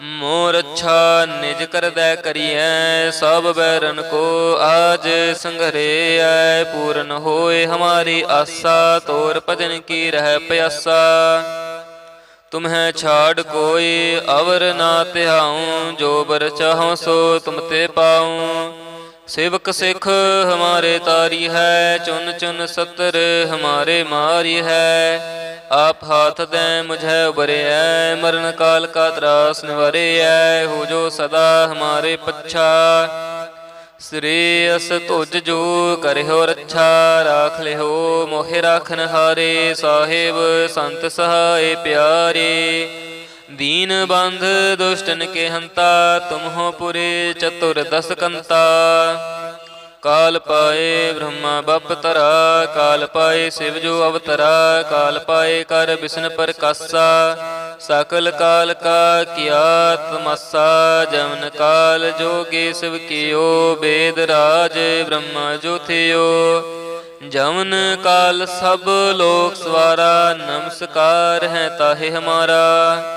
ਮੋਰ ਅੱਛਾ ਨਿਜ ਕਰਦੈ ਕਰੀਐ, ਸਭ ਬੈਰਨ ਕੋ ਆਜ ਸੰਘਰੇ ਐ ਪੂਰਨ ਹੋਏ ਹਮਾਰੀ ਆਸਾ, ਤੋਰ ਭਜਨ ਕੀ ਰਹਿ ਪਿਆਸਾ। ਤੁਮਹਿ ਛਾੜ ਕੋਈ ਅਵਰ ਨਾ ਧਿਆਉ, ਜੋ ਬਰ ਚਾਹਉ ਸੋ ਤੁਮ ਤੇ ਪਾਉ। ਸੇਵਕ ਸਿੱਖ ਹਮਾਰੇ ਤਾਰੀ ਹੈ, ਚੁਨ ਚੁਨ ਸਤਰ ਹਮਾਰੇ ਮਾਰੀ ਹੈ। ਆਪ ਹਾਥ ਦੇ ਮੁਝੈ ਉਬਰਿਐ, ਮਰਨ ਕਾਲ ਕਾ ਤਰਾਸ ਨਿਵਰਿਐ, ਹੋ ਜੋ ਸਦਾ ਹਮਾਰੇ ਪੱਛਾ। ਸ੍ਰੀ ਅਸ ਤੁਜ ਜੋ ਕਰਿਓ ਰੱਛਾ, ਰਾਖ ਲਿਓ ਮੋਹਿ ਰਾਖਨ ਹਾਰੇ ਸਾਹਿਬ ਸੰਤ ਸਹਾਏ ਪਿਆਰੇ। ਦੀਨ ਬੰਧ ਦੁਸ਼ਟਨ ਕੇ ਹੰਤਾ ਤੁਮ ਹੋ ਪੁਰੇ ਚਤੁਰ ਦਸ ਕੰਤਾ। ਕਾਲ ਪਾਏ ਬ੍ਰਹਮਾ ਬੱਪ ਤਰਾ ਕਾਲ ਪਾਏ ਸਿਵ ਜੋ ਅਵਤਰਾ, ਕਾਲ ਪਾਏ ਕਰ ਬਿਸ਼ਨ ਪ੍ਰਕਾਸਾ। ਸਕਲ ਕਾਲ ਕਾ ਕੀਆ ਤਮਸਾ ਜਮਨ ਕਾਲ ਜੋਗੇ ਸਿਵ ਕੀਓ, ਬੇਦ ਰਾਜ ਬ੍ਰਹਮਾ ਜੋਥਿਓ ਜਮਨ ਕਾਲ ਸਭ ਲੋਕ ਸਵਾਰਾ, ਨਮਸਕਾਰ ਹੈ ਤਾਹੇ ਹਮਾਰਾ।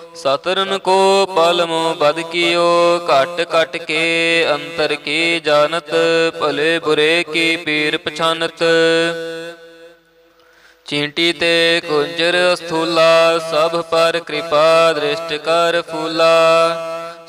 ਸਤਰਨ ਕੋ ਪਲਮੋ ਬਦ ਕੀਓ, ਘਟ ਘਟ ਕੇ ਅੰਤਰ ਕੀ ਜਾਣਤ, ਭਲੇ ਬੁਰੇ ਕੀ ਪੀਰ ਪਛਾਨਤ। ਚੀਂਟੀ ਤੇ ਕੁੰਜਰ ਸਥੂਲਾ ਸਭ ਪਰ ਕਿਰਪਾ ਦ੍ਰਿਸ਼ਟ ਕਰ ਫੂਲਾ।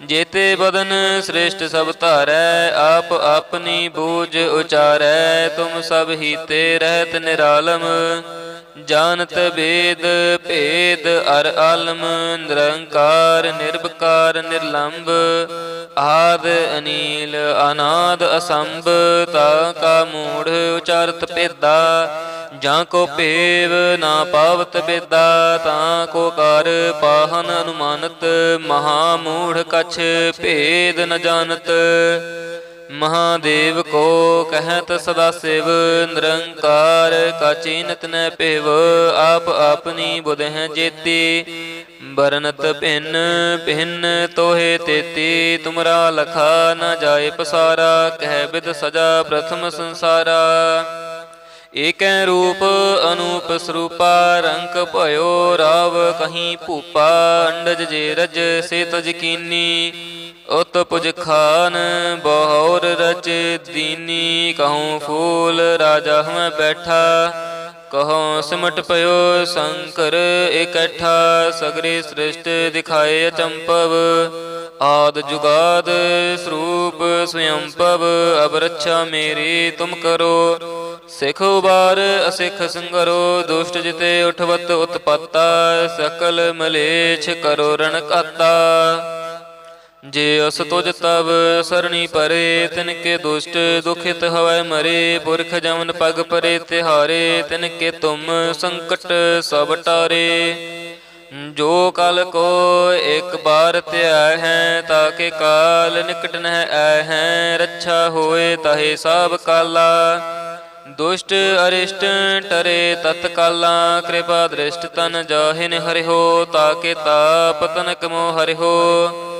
ਜੇਤੇ ਬਦਨ ਸ੍ਰੇਸ਼ਟ ਸਭ ਧਾਰੈ, ਆਪ ਆਪਣੀ ਬੂਝ ਉਚਾਰੈ, ਤੁਮ ਸਭ ਹੀ ਰਹਿਤ ਨਿਰਾਲਮ। ਜਾਣਤ ਬੇਦ, ਭੇਦ ਅਰ ਆਲਮ, ਨਿਰੰਕਾਰ ਨਿਰਭਕਾਰ ਨਿਰਲੰਭ ਆਦ ਅਨੀਲ, ਅਨਾਦ ਅਸੰਭ, ਤਾ ਕਾ ਮੂੜ ਉਚਾਰਤ ਭੇਦਾ। ਜਾਂ ਕੋ ਭੇਵ ਨਾ ਪਾਵਤ ਬੇਦਾ, ਤਾਂ ਕੋ ਕਰ ਪਾਹਨ ਅਨੁਮਾਨਤ ਮਹਾ ਮੂੜ ਕਛ ਭੇਦ ਨ ਜਾਣਤ। ਮਹਾਦੇਵ ਕੋ ਕਹਿਤ ਸਦਾ ਸਿਵ, ਨਿਰੰਕਾਰ ਕਾਚੀਨਤ ਨ ਭੇਵ, ਆਪ ਆਪਣੀ ਬੁਧ ਹੈ ਜੇਤੀ। ਬਰਨਤ ਭਿੰਨ ਭਿੰਨ ਤੋਹੇ ਤੇਤੀ, ਤੁਮਰਾ ਲਖਾ ਨ ਜਾਏ ਪਸਾਰਾ, ਕਹਿ ਬਿਦ ਸਜਾ ਪ੍ਰਥਮ ਸੰਸਾਰਾ। ਏਕੈ ਰੂਪ ਅਨੂਪ ਸਰੂਪਾ ਰੰਕ ਭਇਓ ਰਾਵ ਕਹੀਂ ਭੂਪਾ, ਅੰਡਜ ਜੇ ਰਜ ਸੇ ਤਜ ਕੀਨੀ, ਉਤ ਪੁਜ ਖਾਨ ਬਹੁਰ ਰਚ ਦੀਨੀ, ਕਹੂੰ ਫੂਲ ਰਾਜਾ ਹਮੈ ਬੈਠਾ। ਕਹੋ ਸਿਮਟ ਪਇਓ ਸ਼ੰਕਰ, ਇਕੱਠਾ ਸਗਰੇ ਸ੍ਰਿਸ਼ਟ ਦਿਖਾਏ ਅਚੰਪਵ। ਆਦ ਜੁਗਾਦ ਸਰੂਪ ਸਵਯੰਪਵ ਅਬ ਰੱਛਾ ਮੇਰੀ ਤੁਮ ਕਰੋ। ਸਿਖ ਉਬਾਰ ਅਸਿਖ ਸੰਗਰੋ, ਦੁਸ਼ਟ ਜਿਤੇ ਉਠਵਤ ਉਤਪਤਾ, ਸਕਲ ਮਲੇਛ ਕਰੋ ਰਣ ਕਾਤਾ। ਜੇ ਅਸ ਤੁਜ ਤਬ ਸਰਣੀ ਪਰੇ, ਤਿਨ ਕੇ ਦੁਸ਼ਟ ਦੁਖਿਤ ਹਵੈ ਮਰੇ, ਪੁਰਖ ਜਮਨ ਪਗ ਪਰੇ ਤਿਹਾਰੇ, ਤਿਨ ਕੇ ਤੁਮ ਸੰਕਟ ਸਭ ਟਾਰੇ। ਜੋ ਕਲ ਕੋ ਇੱਕ ਬਾਰ ਧਿਆ ਹੈ ਤਾਕੇ ਕਾਲ ਨਿਕਟ ਨਹਿ ਆਇ ਹੈ, ਰੱਛਾ ਹੋਏ ਤਹੇ ਸਭ ਕਾਲਾ। ਦੁਸ਼ਟ ਅਰਿਸ਼ਟ ਟਰੇ ਤਤਕਾਲਾ ਕਿਰਪਾ ਦ੍ਰਿਸ਼ਟ ਤਨ ਜਾਹਿਨ ਹਰਿਓ ਤਾਕੇ ਤਾਪ ਤਨਕ ਮੋ ਹਰਿਓ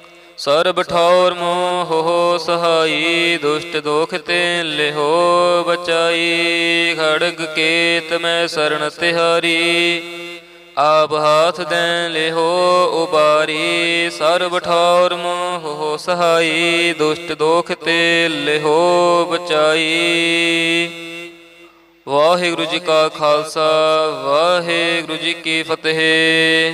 ਸਰਬ ਠੌਰ ਮੋਹ ਹੋ ਸਹਾਈ, ਦੁਸ਼ਟ ਦੋਖ ਤੇ ਲਿਹੋ ਬਚਾਈ। ਖੜਗ ਕੇਤ ਮੈਂ ਸਰਣ ਤਿਹਾਰੀ, ਆਪ ਹਾਥ ਦੇ ਲਿਹੋ ਉਬਾਰੀ। ਸਰਬ ਠੌਰ ਮੋਹ ਹੋ ਸਹਾਈ, ਦੁਸ਼ਟ ਦੋਖ ਤੇ ਲਿਹੋ ਬਚਾਈ। ਵਾਹਿਗੁਰੂ ਜੀ ਕਾ ਖਾਲਸਾ, ਵਾਹਿਗੁਰੂ ਜੀ ਕੀ ਫਤਿਹ।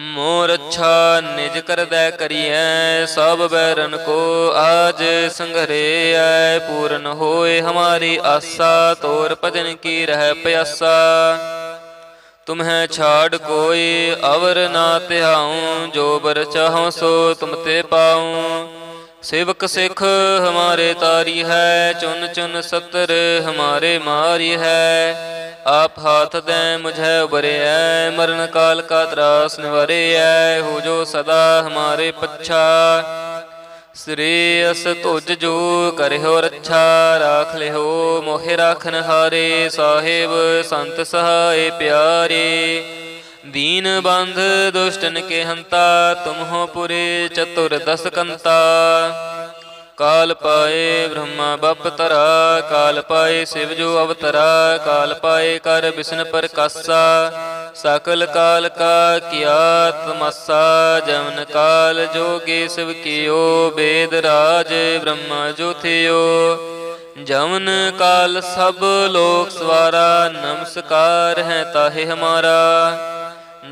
ਮੋਰ ਅੱਛਾ ਨਿਜ ਕਰਦੈ ਕਰੀਐ, ਸਭ ਬੈਰਨ ਕੋ ਆਜ ਸੰਘਰੇ ਐ ਪੂਰਨ ਹੋਏ ਹਮਾਰੀ ਆਸਾ, ਤੋਰ ਭਜਨ ਕੀ ਰਹਿ ਪਿਆਸਾ। ਤੁਮਹਿ ਛਾੜ ਕੋਈ ਅਵਰ ਨਾ ਧਿਆਉ, ਜੋ ਬਰ ਚਾਹਉ ਸੋ ਤੁਮ ਤੇ ਪਾਉ। ਸੇਵਕ ਸਿੱਖ ਹਮਾਰੇ ਤਾਰੀ ਹੈ, ਚੁਨ ਚੁਨ ਸਤਰ ਹਮਾਰੇ ਮਾਰੀ ਹੈ। ਆਪ ਹਾਥ ਦੇ ਮੁਝੇ ਉਬਰਿਐ, ਮਰਨ ਕਾਲ ਕਾ ਤਰਾਸ ਨਿਵਰਿਐ, ਹੋ ਜੋ ਸਦਾ ਹਮਾਰੇ ਪੱਛਾ। ਸ੍ਰੀ ਅਸ ਤੁਜ ਜੋ ਕਰਿਓ ਰੱਛਾ, ਰਾਖ ਲਿਓ ਮੋਹਿ ਰਾਖਨ ਹਾਰੇ ਸਾਹਿਬ, ਸੰਤ ਸਹਾਏ ਪਿਆਰੇ। ਦੀਨ ਬੰਧ ਦੁਸ਼ਟਨ ਕੇ ਹੰਤਾ ਤੁਮ ਹੋ ਪੁਰੇ ਚਤੁਰ ਦਸ ਕੰਤਾ ਕਾਲ ਪਾਏ ਬ੍ਰਹਮਾ ਬੱਪ ਤਰਾ ਕਾਲ ਪਾਏ ਸਿਵ ਜੋ ਅਵਤਰਾ, ਕਾਲ ਪਾਏ ਕਰ ਬਿਸ਼ਨ ਪ੍ਰਕਾਸਾ। ਸਕਲ ਕਾਲ ਕਾ ਕੀਆ ਤਮਸਾ ਜਮਨ ਕਾਲ ਜੋਗੇ ਸਿਵ ਕੀਓ, ਬੇਦ ਰਾਜ ਬ੍ਰਹਮਾ ਜੋਥਿਓ ਜਮਨ ਕਾਲ ਸਭ ਲੋਕ ਸਵਾਰਾ, ਨਮਸਕਾਰ ਹੈ ਤਾਹੇ ਹਮਾਰਾ।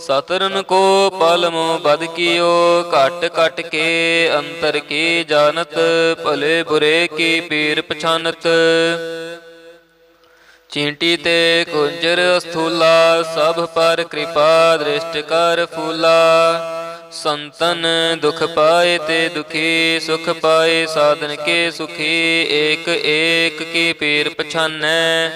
ਸਤਰਨ ਕੋ ਪਲਮੋ ਬਦ ਕੀਓ, ਘਟ ਘਟ ਕੇ ਅੰਤਰ ਕੀ ਜਾਣਤ, ਭਲੇ ਬੁਰੇ ਕੀ ਪੀਰ ਪਛਾਨਤ। ਚੀਂਟੀ ਤੇ ਕੁੰਜਰ ਸਥੂਲਾ ਸਭ ਪਰ ਕਿਰਪਾ ਦ੍ਰਿਸ਼ਟ ਕਰ ਫੂਲਾ। ਸੰਤਨ ਦੁਖ ਪਾਏ ਤੇ ਦੁਖੀ, ਸੁਖ ਪਾਏ ਸਾਧਨ ਕੇ ਸੁਖੀ, ਏਕ ਏਕ ਕੀ ਪੀਰ ਪਛਾਨੈ।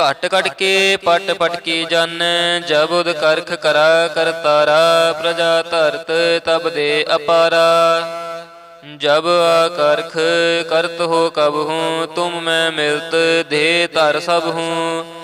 ਘਟ ਘਟ ਕੇ ਪਟ ਪਟ ਕੀ ਜਾਣੈ ਜਬੁਦ ਕਰਖ ਕਰਾ ਕਰਤਾਰਾ ਪ੍ਰਜਾ ਧਰਤ ਤਬ ਦੇ ਅਪਾਰਾ। ਜਬ ਆਕਰਖ ਕਰਤ ਹੋ ਕਬ ਹੂੰ, ਤੁਮ ਮੈਂ ਮਿਲਤ ਦੇ ਧਰ ਸਭ ਹੂੰ।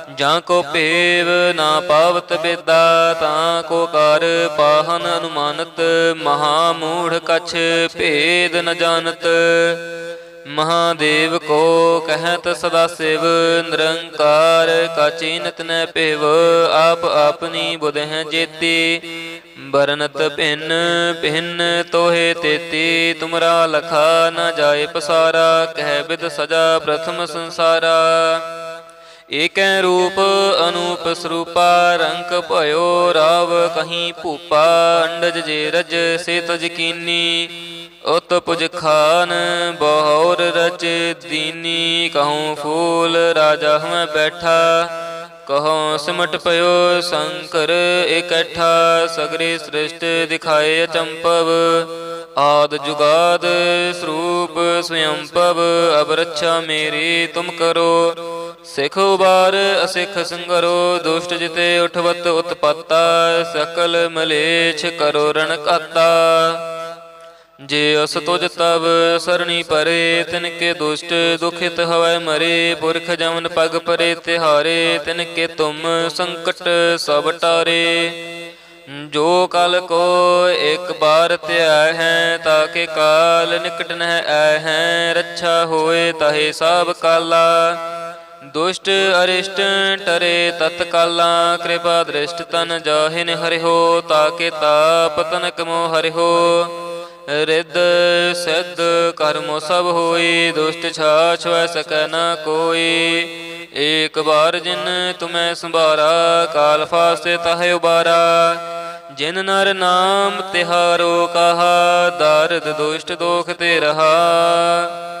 ਜਾਂ ਕੋ ਭੇਵ ਨਾ ਪਾਵਤ ਬੇਦਾ ਤਾਂ ਕੋ ਕਰ ਪਾਹਨ ਅਨੁਮਾਨਤ ਮਹਾ ਮੂੜ ਕਛ ਭੇਦ ਨ ਜਾਣਤ। ਮਹਾਦੇਵ ਕੋ ਕਹਿਤ ਸਦਾ ਸਿਵ ਨਿਰੰਕਾਰ ਕਾਚੀਨਤ ਨ ਭੇਵ ਆਪ ਆਪਨੀ ਬੁਧ ਹੈ ਜੇਤੀ। ਬਰਨਤ ਭਿੰਨ ਭਿੰਨ ਤੋਹੇ ਤੇਤੀ। ਤੁਮਰਾ ਲਖਾ ਨ ਜਾਏ ਪਸਾਰਾ ਕਹਿ ਬਿਦ ਸਜਾ ਪ੍ਰਥਮ ਸੰਸਾਰਾ। ਏਕੈ ਰੂਪ ਅਨੂਪ ਸਰੂਪਾ ਰੰਕ ਭਇਓ ਰਾਵ ਕਹੀਂ ਭੂਪਾ, ਅੰਡਜ ਜੇ ਰਜ ਸੇ ਤਜ ਕੀਨੀ, ਉਤ ਪੁਜ ਖਾਨ ਬਹੁਰ ਰਚ ਦੀਨੀ ਕਹੂੰ ਫੂਲ ਰਾਜਾ ਹਮੈ ਬੈਠਾ ਕਹੋ ਸਿਮਟ ਪਇਓ ਸ਼ੰਕਰ ਇਕੱਠਾ, ਸਗਰੇ ਸ੍ਰਿਸ਼ਟ ਦਿਖਾਏ ਅਚੰਪਵ ਆਦ ਜੁਗਾਦ ਸਰੂਪ ਸਯੰਪਵ ਅਬ ਰੱਛਾ ਮੇਰੀ ਤੁਮ ਕਰੋ। ਸਿਖ ਉਬਾਰ, ਅਸਿਖ ਸੰਗਰੋ, ਦੁਸ਼ਟ ਜਿਤੇ ਉਠਵਤ ਉਤਪਤਾ, ਸਕਲ ਮਲੇਛ ਕਰੋ ਰਣ ਕਾਤਾ ਜੇ ਅਸ ਤੁਜ ਤਬ ਸਰਣੀ ਪਰੇ, ਤਿਨ ਕੇ ਦੁਸ਼ਟ ਦੁਖਿਤ ਹਵੈ ਮਰੇ, ਪੁਰਖ ਜਮਨ ਪਗ ਪਰੇ ਤਿਹਾਰੇ, ਤਿਨ ਕੇ ਤੁਮ ਸੰਕਟ ਸਭ ਟਾਰੇ। ਜੋ ਕਲ ਕੋ ਇੱਕ ਬਾਰ ਧਿਆ ਹੈ ਤਾਕੇ ਕਾਲ ਨਿਕਟ ਨਹਿ ਆਇ ਹੈ, ਰੱਛਾ ਹੋਏ ਤਹੇ ਸਭ ਕਾਲਾ। ਦੁਸ਼ਟ ਅਰਿਸ਼ਟ ਟਰੇ ਤਤਕਾਲਾ, ਕਿਰਪਾ ਦ੍ਰਿਸ਼ਟ ਤਨ ਜਾਹਿਨ ਹਰਿਓ ਤਾਕੇ ਤਾਪ ਤਨਕ ਮੋ ਹਰਿਓ ਰਿੱਧ ਸਿੱਧ ਕਰਮੋ ਸਭ ਹੋਈ, ਦੁਸ਼ਟ ਛਾਛ ਵੈ ਸਕੈ ਨ ਕੋਈ। ਏਕ ਬਾਰ ਜਿਨ ਤੁਮੈ ਸੰਭਾਰਾ, ਕਾਲ ਫਾਸੇ ਤਹਿ ਉਬਾਰਾ। ਜਿਨ ਨਰ ਨਾਮ ਤਿਹਾਰੋ ਕਹਾ, ਦਰਦ ਦੁਸ਼ਟ ਦੋਖ ਤੇ ਰਹਾ।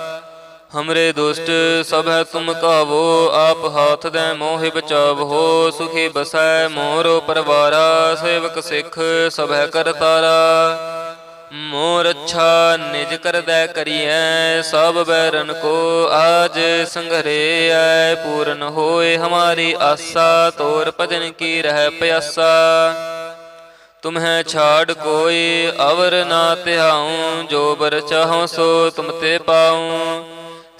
ਹਮਰੇ ਦੁਸ਼ਟ ਸਭ ਹੈ ਤੁਮ ਕਾਵੋ ਆਪ ਹਾਥ ਦੇ ਮੋਹਿ ਬਚਾਵੋ ਸੁਖੀ ਬਸੈ ਮੋਰੋ ਪਰਵਾਰਾ ਸੇਵਕ ਸਿੱਖ ਸਭ ਹੈ ਕਰਤਾਰਾ ਮੋਰ ਅੱਛਾ ਨਿਜ ਕਰਦੈ ਕਰੀਐ ਸਭ ਬੈਰਨ ਕੋ ਆਜ ਸੰਘਰੇ ਐ ਪੂਰਨ ਹੋਏ ਹਮਾਰੀ ਆਸਾ ਤੋਰ ਭਜਨ ਕੀ ਰਹਿ ਪਿਆਸਾ ਤੁਮਹਿ ਛਾੜ ਕੋਈ ਅਵਰ ਨਾ ਧਿਆਉ ਜੋ ਬਰ ਚਾਹਉ ਸੋ ਤੁਮ ਤੇ ਪਾਉ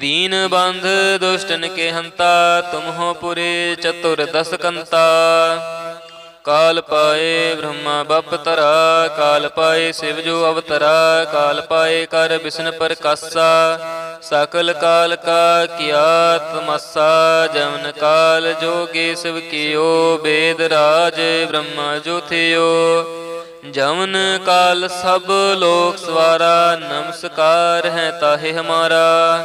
ਦੀਨ ਬੰਧ ਦੁਸ਼ਟਨ ਕੇ ਹੰਤਾ ਤੁਮ ਹੋ ਪੁਰੇ ਚਤੁਰ ਦਸ ਕੰਤਾ। ਕਾਲ ਪਾਏ ਬ੍ਰਹਮਾ ਬਪ ਤਰਾ ਕਾਲ ਪਾਏ ਸਿਵ ਜੋ ਅਵਤਰਾ, ਕਾਲ ਪਾਏ ਕਰ ਬਿਸ਼ਨ ਪ੍ਰਕਾਸਾ ਸਕਲ ਕਾਲ ਕਾ ਕੀਆ ਤਮਸਾ ਜਮਨ ਕਾਲ ਜੋਗੇ ਸਿਵ ਕੀਓ, ਬੇਦ ਰਾਜ ਬ੍ਰਹਮਾ ਜੋ ਥਿਓ। ਜਮਨ ਕਾਲ ਸਭ ਲੋਕ ਸਵਾਰਾ, ਨਮਸਕਾਰ ਹੈ ਤਾਹੇ ਹਮਾਰਾ।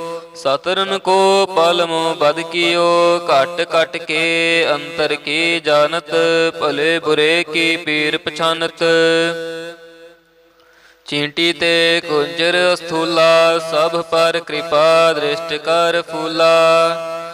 ਸਤਰਨ ਕੋ ਪਲਮੋ ਬਦ ਕੀਓ, ਘਟ ਘਟ ਕੇ ਅੰਤਰ ਕੀ ਜਾਣਤ, ਭਲੇ ਬੁਰੇ ਕੀ ਪੀਰ ਪਛਾਨਤ। ਚੀਂਟੀ ਤੇ ਕੁੰਜਰ ਸਥੂਲਾ ਸਭ ਪਰ ਕਿਰਪਾ ਦ੍ਰਿਸ਼ਟ ਕਰ ਫੂਲਾ।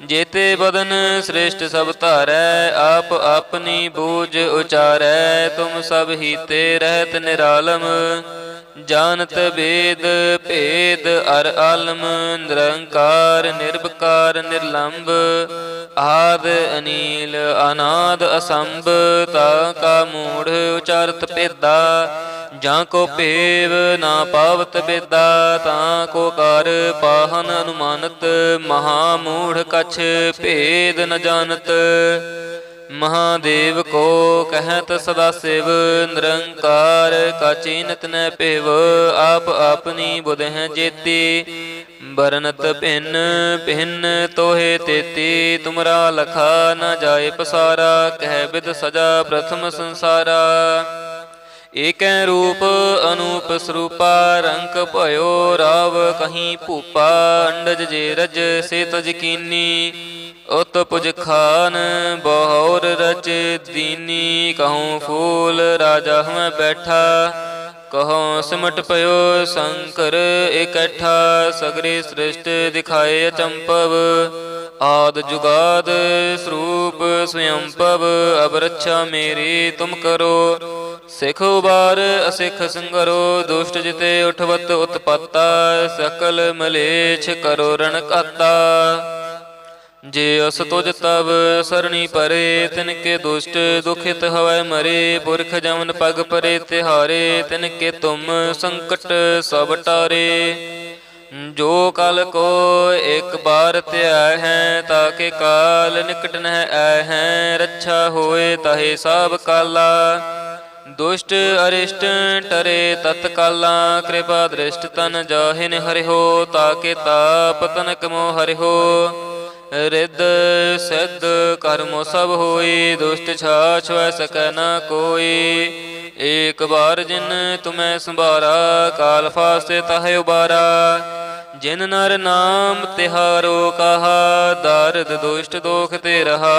ਜੇਤੇ ਬਦਨ ਸ੍ਰੇਸ਼ਟ ਸਭ ਧਾਰੈ, ਆਪ ਆਪਣੀ ਬੂਝ ਉਚਾਰੈ, ਤੁਮ ਸਭ ਹੀ ਰਹਿਤ ਨਿਰਾਲਮ। ਜਾਣਤ ਬੇਦ ਭੇਦ ਅਰ ਆਲਮ, ਨਿਰੰਕਾਰ ਨਿਰਭਕਾਰ ਨਿਰਲੰਭ ਆਦ ਅਨੀਲ ਅਨਾਦ ਅਸੰਭ, ਤਾ ਕਾ ਮੂੜ ਉਚਾਰਤ ਭੇਦਾ। ਜਾਂ ਕੋ ਭੇਵ ਨਾ ਪਾਵਤ ਬੇਦਾ, ਤਾਂ ਕੋ ਕਰ ਪਾਹਨ ਅਨੁਮਾਨਤ ਮਹਾ ਮੂੜ ਕਛ ਭੇਦ ਨ ਜਾਣਤ। ਮਹਾਦੇਵ ਕੋ ਕਹਿਤ ਸਦਾ ਸਿਵ, ਨਿਰੰਕਾਰ ਕਾਚੀਨਤ ਨ ਭਿਵ, ਆਪ ਆਪਣੀ ਬੁਧ ਹੈ ਜੇਤੀ। ਬਰਨਤ ਭਿੰਨ ਭਿੰਨ ਤੋਹੇ ਤੇਤੀ, ਤੁਮਰਾ ਲਖਾ ਨ ਜਾਏ ਪਸਾਰਾ, ਕਹਿ ਬਿਦ ਸਜਾ ਪ੍ਰਥਮ ਸੰਸਾਰਾ। ਏਕੈ ਰੂਪ ਅਨੂਪ ਸਰੂਪਾ ਰੰਕ ਭਇਓ ਰਾਵ ਕਹੀਂ ਭੂਪਾ, ਅੰਡਜ ਜੇ ਰਜ ਸੇ ਤਜ ਉਤ ਪੁਜ ਖਾਨ ਬਹੁਰ ਰਚ ਦੀਨੀ ਕਹੂੰ ਫੂਲ ਰਾਜਾ ਹਮੈ ਬੈਠਾ ਕਹੋ ਸਿਮਟ ਪਇਓ ਸ਼ੰਕਰ ਇਕੱਠਾ, ਸਗਰੇ ਸ੍ਰਿਸ਼ਟ ਦਿਖਾਏ ਅਚੰਪਵ, ਆਦ ਜੁਗਾਦ ਸਰੂਪ ਸਵਯੰਪਵ ਅਬ ਰੱਛਾ ਮੇਰੀ ਤੁਮ ਕਰੋ ਸਿਖ ਉਬਾਰ, ਅਸਿਖ ਸੰਗਰੋ, ਦੁਸ਼ਟ ਜਿਤੇ ਉਠਵਤ ਉਤਪਾਤਾ, ਸਕਲ ਮਲੇਛ ਕਰੋ ਰਣ ਕਾਤਾ ਜੇ ਅਸ ਤੁਜ ਤਬ ਸਰਣੀ ਪਰੇ, ਤਿਨ ਕੇ ਦੁਸ਼ਟ ਦੁਖਿਤ ਹਵੈ ਮਰੇ, ਪੁਰਖ ਜਮਨ ਪਗ ਪਰੇ ਤਿਹਾਰੇ, ਤਿਨ ਕੇ ਤੁਮ ਸੰਕਟ ਸਭ ਟਾਰੇ। ਜੋ ਕਲ ਕੋ ਇੱਕ ਬਾਰ ਧਿਆ ਹੈ ਤਾਕੇ ਕਾਲ ਨਿਕਟ ਨਹਿ ਆਇ ਹੈ, ਰੱਛਾ ਹੋਏ ਤਹੇ ਸਭ ਕਾਲਾ। ਦੁਸ਼ਟ ਅਰਿਸ਼ਟ ਟਰੇ ਤਤਕਾਲਾ ਕਿਰਪਾ ਦ੍ਰਿਸ਼ਟ ਤਨ ਜਾਹਿਨ ਹਰਿਓ ਤਾਕੇ ਤਾਪ ਤਨਕ ਕਮੋ ਹਰਿਓ ਰਿੱਧ ਸਿੱਧ ਕਰਮੋ ਸਭ ਹੋਈ, ਦੁਸ਼ਟ ਛਾਛ ਵੈ ਸਕੈ ਨ ਕੋਈ। ਏਕ ਬਾਰ ਜਿਨ ਤੁਮੈ ਸੰਭਾਰਾ, ਕਾਲ ਫਾਸੇ ਤਹਿ ਉਬਾਰਾ। ਜਿਨ ਨਰ ਨਾਮ ਤਿਹਾਰੋ ਕਹਾ ਦਰਦ ਦੁਸ਼ਟ ਦੋਖ ਤੇ ਰਹਾ।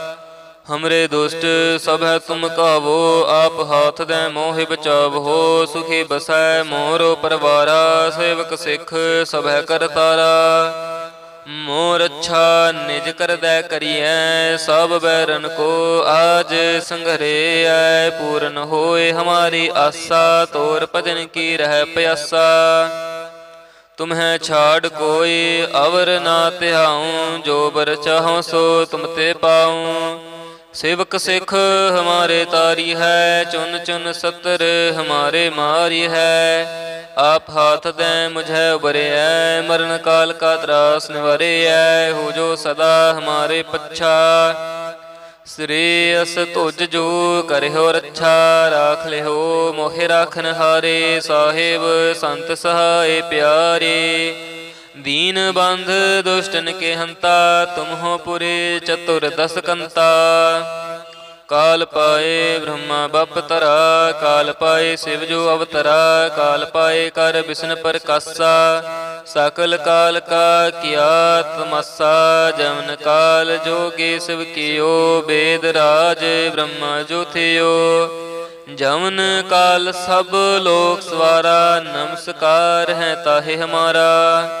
ਹਮਰੇ ਦੁਸ਼ਟ ਸਭ ਹੈ ਤੁਮ ਕਾਵੋ ਆਪ ਹਾਥ ਦੇ ਮੋਹਿ ਬਚਾਵੋ ਸੁਖੀ ਬਸੈ ਮੋਰੋ ਪਰਵਾਰਾ ਸੇਵਕ ਸਿੱਖ ਸਭ ਹੈ ਕਰਤਾਰਾ ਮੋਰ ਅੱਛਾ ਨਿਜ ਕਰਦੈ ਕਰੀਐ ਸਭ ਬੈਰਨ ਕੋ ਆਜ ਸੰਘਰੇ ਐ ਪੂਰਨ ਹੋਏ ਹਮਾਰੀ ਆਸਾ ਤੋਰ ਭਜਨ ਕੀ ਰਹਿ ਪਿਆਸਾ ਤੁਮਹਿ ਛਾੜ ਕੋਈ ਅਵਰ ਨਾ ਧਿਆਉ ਜੋ ਬਰ ਚਾਹਉ ਸੋ ਤੁਮ ਤੇ ਪਾਉ ਸੇਵਕ ਸਿੱਖ ਹਮਾਰੇ ਤਾਰੀ ਹੈ, ਚੁਨ ਚੁਨ ਸਤਰ ਹਮਾਰੇ ਮਾਰੀ ਹੈ। ਆਪ ਹਾਥ ਦੇ ਮੁਝੇ ਉਬਰਿਐ ਮਰਨ ਕਾਲ ਕਾ ਤਰਾਸ ਨਿਵਰਿਐ ਹੋ ਜੋ ਸਦਾ ਹਮਾਰੇ ਪੱਛਾ। ਸ੍ਰੀ ਅਸ ਤੁਜ ਜੋ ਕਰਿਓ ਰੱਛਾ, ਰਾਖ ਲਿਓ ਮੋਹਿ ਰਾਖਨ ਹਾਰੇ ਸਾਹਿਬ ਸੰਤ ਸਹਾਏ ਪਿਆਰੇ। ਦੀਨ ਬੰਧ ਦੁਸ਼ਟਨ ਕੇ ਹੰਤਾ ਤੁਮ ਹੋ ਪੁਰੇ ਚਤੁਰ ਦਸ ਕੰਤਾ ਕਾਲ ਪਾਏ ਬ੍ਰਹਮਾ ਬੱਪ ਤਰਾ ਕਾਲ ਪਾਏ ਸਿਵ ਜੋ ਅਵਤਰਾ, ਕਾਲ ਪਾਏ ਕਰ ਬਿਸ਼ਨ ਪ੍ਰਕਾਸਾ। ਸਕਲ ਕਾਲ ਕਾ ਕੀਆ ਤਮਸਾ ਜਮਨ ਕਾਲ ਜੋਗੇ ਸਿਵ ਕੀਓ, ਬੇਦ ਰਾਜ ਬ੍ਰਹਮਾ ਜੋਥਿਓ ਜਮਨ ਕਾਲ ਸਭ ਲੋਕ ਸਵਾਰਾ, ਨਮਸਕਾਰ ਹੈ ਤਾਹੇ ਹਮਾਰਾ।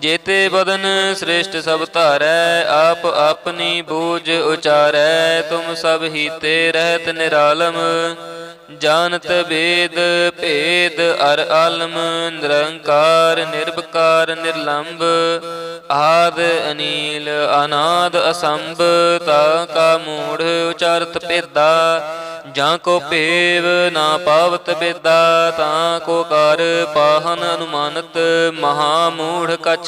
ਜੇਤੇ ਬਦਨ ਸ੍ਰੇਸ਼ਟ ਸਭ ਧਾਰੈ, ਆਪ ਆਪਣੀ ਬੂਝ ਉਚਾਰੈ, ਤੁਮ ਸਭ ਹੀ ਰਹਿਤ ਨਿਰਾਲਮ। ਜਾਣਤ ਵੇਦ ਭੇਦ ਅਰ ਆਲਮ, ਨਿਰੰਕਾਰ ਨਿਰਭਕਾਰ ਨਿਰਲੰਭ ਆਦ ਅਨੀਲ, ਅਨਾਦ ਅਸੰਭ, ਤਾ ਕਾ ਮੂੜ ਉਚਾਰਤ ਭੇਦਾ। ਜਾਂ ਕੋ ਭੇਵ ਨਾ ਪਾਵਤ ਬੇਦਾ ਤਾਂ ਕੋ ਕਰ ਪਾਹਨ ਅਨੁਮਾਨਤ। ਮਹਾ ਮੂੜ ਕਛ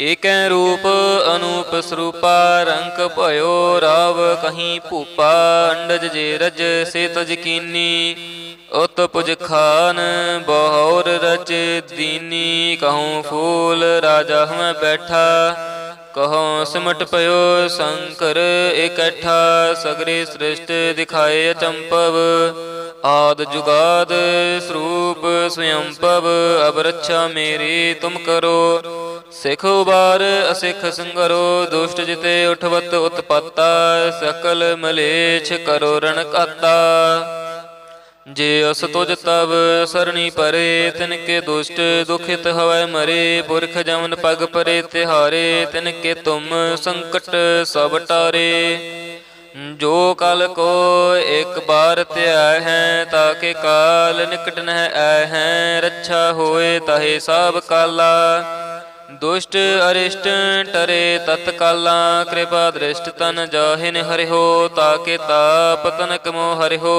ਏਕੈ ਰੂਪ ਅਨੂਪ ਸਰੂਪਾ, ਰੰਕ ਭਇਓ ਰਾਵ ਕਹੀਂ ਭੂਪਾ, ਅੰਡਜ ਜੇ ਰਜ ਸੇ ਤਜ ਕੀਨੀ, ਉਤ ਪੁਜ ਖਾਨ ਬਹੁਰ ਰਚ ਦੀਨੀ, ਕਹੂੰ ਫੂਲ ਰਾਜਾ ਹਮੈ ਬੈਠਾ। ਕਹੋ ਸਿਮਟ ਪਇਓ ਸ਼ੰਕਰ, ਇਕੱਠਾ ਸਗਰੇ ਸ੍ਰਿਸ਼ਟ ਦਿਖਾਏ ਅਚੰਪਵ। ਆਦ ਜੁਗਾਦ ਸਰੂਪ ਸਯੰਪਵ ਅਬ ਰੱਛਾ ਮੇਰੀ ਤੁਮ ਕਰੋ। ਸਿਖ ਉਬਾਰ ਅਸਿਖ ਸੰਗਰੋ, ਦੁਸ਼ਟ ਜਿਤੇ ਉਠਵਤ ਉਤਪਾਤਾ, ਸਕਲ ਮਲੇਛ ਕਰੋ ਰਣ ਕਾਤਾ ਜੇ ਅਸ ਤੁਜ ਤਬ ਸਰਣੀ ਪਰੇ, ਤਿਨ ਕੇ ਦੁਸ਼ਟ ਦੁਖਿਤ ਹਵੈ ਮਰੇ, ਪੁਰਖ ਜਮਨ ਪਗ ਪਰੇ ਤਿਹਾਰੇ, ਤਿਨ ਕੇ ਤੁਮ ਸੰਕਟ ਸਭ ਟਾਰੇ। ਜੋ ਕਲ ਕੋ ਇੱਕ ਬਾਰ ਧਿਆ ਹੈ ਤਾਕੇ ਕਾਲ ਨਿਕਟ ਨਹਿ ਆਇ ਹੈ, ਰੱਛਾ ਹੋਏ ਤਹੇ ਸਭ ਕਾਲਾ। ਦੁਸ਼ਟ ਅਰਿਸ਼ਟ ਟਰੇ ਤਤਕਾਲਾ ਕਿਰਪਾ ਦ੍ਰਿਸ਼ਟ ਤਨ ਜਾਹਿਨ ਹਰਿ ਹਰਿਓ ਤਾਕੇ ਤਾਪ ਤਨਕ ਮੋ ਹੋ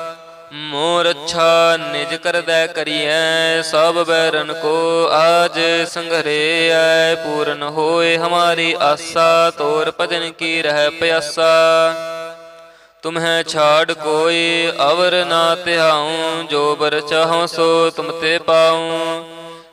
ਮੋਰ ਅੱਛਾ ਨਿਜ ਕਰਦੈ ਕਰੀਐ, ਸਭ ਬੈਰਨ ਕੋ ਆਜ ਸੰਘਰੇ ਐ ਪੂਰਨ ਹੋਏ ਹਮਾਰੀ ਆਸਾ, ਤੋਰ ਭਜਨ ਕੀ ਰਹਿ ਪਿਆਸਾ। ਤੁਮਹਿ ਛਾੜ ਕੋਈ ਅਵਰ ਨਾ ਧਿਆਉ, ਜੋ ਬਰ ਚਾਹੋ ਸੋ ਤੁਮ ਤੇ ਪਾਉ।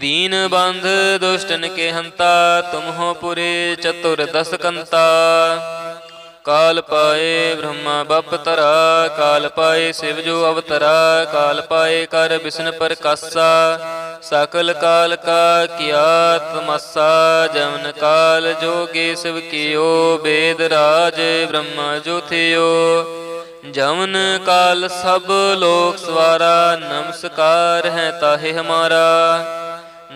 ਦੀਨ ਬੰਧ ਦੁਸ਼ਟਨ ਕੇ ਹੰਤਾ ਤੁਮ ਹੋ ਪੁਰੇ ਚਤੁਰ ਦਸ ਕੰਤਾ ਕਾਲ ਪਾਏ ਬ੍ਰਹਮਾ ਬਪ ਤਰਾ ਕਾਲ ਪਾਏ ਸਿਵ ਜੋ ਅਵਤਰਾ, ਕਾਲ ਪਾਏ ਕਰ ਬਿਸ਼ਨ ਪ੍ਰਕਾਸਾ। ਸਕਲ ਕਾਲ ਕਾ ਕੀਆ ਤਮਸਾ ਜਮਨ ਕਾਲ ਜੋਗੇ ਸਿਵ ਕੀਓ, ਬੇਦ ਰਾਜ ਬ੍ਰਹਮਾ ਜੋਥਿਓ ਜਮਨ ਕਾਲ ਸਭ ਲੋਕ ਸਵਾਰਾ, ਨਮਸਕਾਰ ਹੈ ਤਾਹੇ ਹਮਾਰਾ।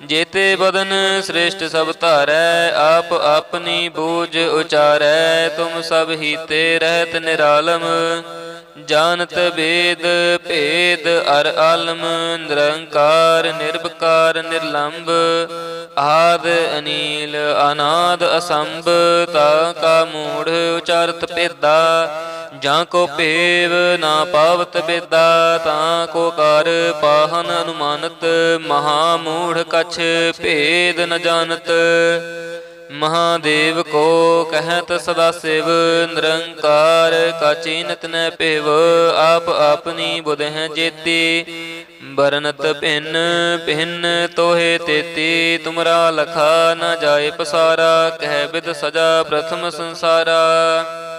ਜੇਤੇ ਬਦਨ ਸ੍ਰੇਸ਼ਟ ਸਭ ਧਾਰੈ, ਆਪ ਆਪਣੀ ਬੂਝ ਉਚਾਰੈ, ਤੁਮ ਸਭ ਹੀਤੇ ਰਹਿਤ ਨਿਰਾਲਮ। ਜਾਣਤ ਬੇਦ ਭੇਦ ਅਰ ਆਲਮ, ਨਿਰੰਕਾਰ ਨਿਰਭਕਾਰ ਨਿਰਲੰਭ ਆਦ ਅਨੀਲ, ਅਨਾਦ ਅਸੰਭ, ਤਾ ਕਾ ਮੂੜ ਉਚਾਰਤ ਭੇਦਾ। ਜਾਂ ਕੋ ਭੇਵ ਨਾ ਪਾਵਤ ਬੇਦਾ, ਤਾਂ ਕੋ ਕਰ ਪਾਹਨ ਅਨੁਮਾਨਤ ਮਹਾ ਮੂੜ ਕਛ ਭੇਦ ਨ ਜਾਣਤ। ਮਹਾਦੇਵ ਕੋ ਕਹਿਤ ਸਦਾ ਸਿਵ, ਨਿਰੰਕਾਰ ਕਾਚੀਨਤ ਨ ਭਿਵ, ਆਪ ਆਪਣੀ ਬੁਧ ਹੈ ਜੇਤੀ। ਬਰਨਤ ਭਿੰਨ ਭਿੰਨ ਤੋਹੇ ਤੇਤੀ, ਤੁਮਰਾ ਲਖਾ ਨ ਜਾਏ ਪਸਾਰਾ, ਕਹਿ ਬਿਦ ਸਜਾ ਪ੍ਰਥਮ ਸੰਸਾਰਾ।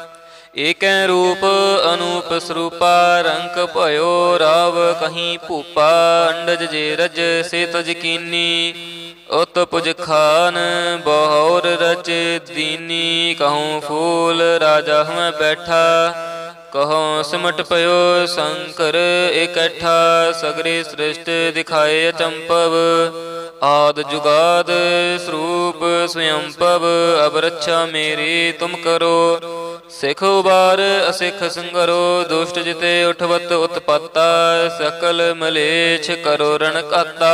ਏਕੈ ਰੂਪ ਅਨੂਪ ਸਰੂਪਾ ਰੰਕ ਭਇਓ ਰਾਵ ਕਹੀਂ ਭੂਪਾ, ਅੰਡਜ ਜੇ ਰਜ ਸੇ ਤਜ ਕੀਨੀ, ਉਤ ਪੁਜ ਖਾਨ ਬਹੁਰ ਰਚ ਦੀਨੀ ਕਹੂੰ ਫੂਲ ਰਾਜਾ ਹਮੈ ਬੈਠਾ ਕਹੋ ਸਿਮਟ ਪਇਓ ਸ਼ੰਕਰ ਇਕੱਠਾ, ਸਗਰੇ ਸ੍ਰਿਸ਼ਟ ਦਿਖਾਏ ਅਚੰਪਵ ਆਦ ਜੁਗਾਦ ਸਰੂਪ ਸਵਯੰਪਵ ਅਬ ਰੱਛਾ ਮੇਰੀ ਤੁਮ ਕਰੋ। ਸਿਖ ਉਬਾਰ ਅਸਿਖ ਸੰਗਰੋ, ਦੁਸ਼ਟ ਜਿਤੇ ਉਠਵਤ ਉਤਪਤਾ, ਸਕਲ ਮਲੇਛ ਕਰੋ ਰਣ ਕਾਤਾ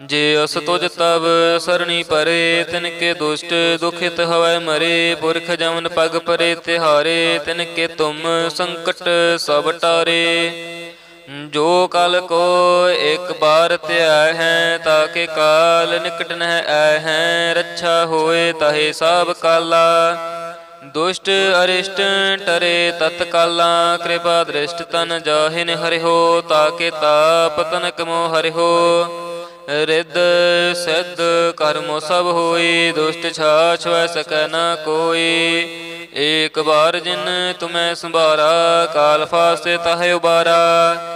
ਜੇ ਅਸ ਤੁਜ ਤਬ ਸਰਣੀ ਪਰੇ, ਤਿਨ ਕੇ ਦੁਸ਼ਟ ਦੁਖਿਤ ਹਵੈ ਮਰੇ, ਪੁਰਖ ਜਮਨ ਪਗ ਪਰੇ ਤਿਹਾਰੇ, ਤਿਨ ਕੇ ਤੁਮ ਸੰਕਟ ਸਭ ਟਾਰੇ। ਜੋ ਕਲ ਕੋ ਇੱਕ ਬਾਰ ਧਿਆ ਹੈ ਤਾਕੇ ਕਾਲ ਨਿਕਟ ਨਹਿ ਆਇ ਹੈ। ਰੱਛਾ ਹੋਏ ਤਹੇ ਸਭ ਕਾਲਾ। ਦੁਸ਼ਟ ਅਰਿਸ਼ਟ ਟਰੇ ਤਤਕਾਲਾ ਕਿਰਪਾ ਦ੍ਰਿਸ਼ਟ ਤਨ ਜਾਹਿਨ ਹਰਿਓ ਤਾਕੇ ਤਾਪ ਤਨਕ ਮੋ ਹਰਿਓ ਰਿੱਧ ਸਿੱਧ ਕਰਮੋ ਸਭ ਹੋਈ, ਦੁਸ਼ਟ ਛਾਛ ਵੈ ਸਕੈ ਨ ਕੋਈ। ਏਕ ਬਾਰ ਜਿਨ ਤੁਮੈ ਸੰਭਾਰਾ, ਕਾਲ ਫਾਸੇ ਤਹਿ ਉਬਾਰਾ।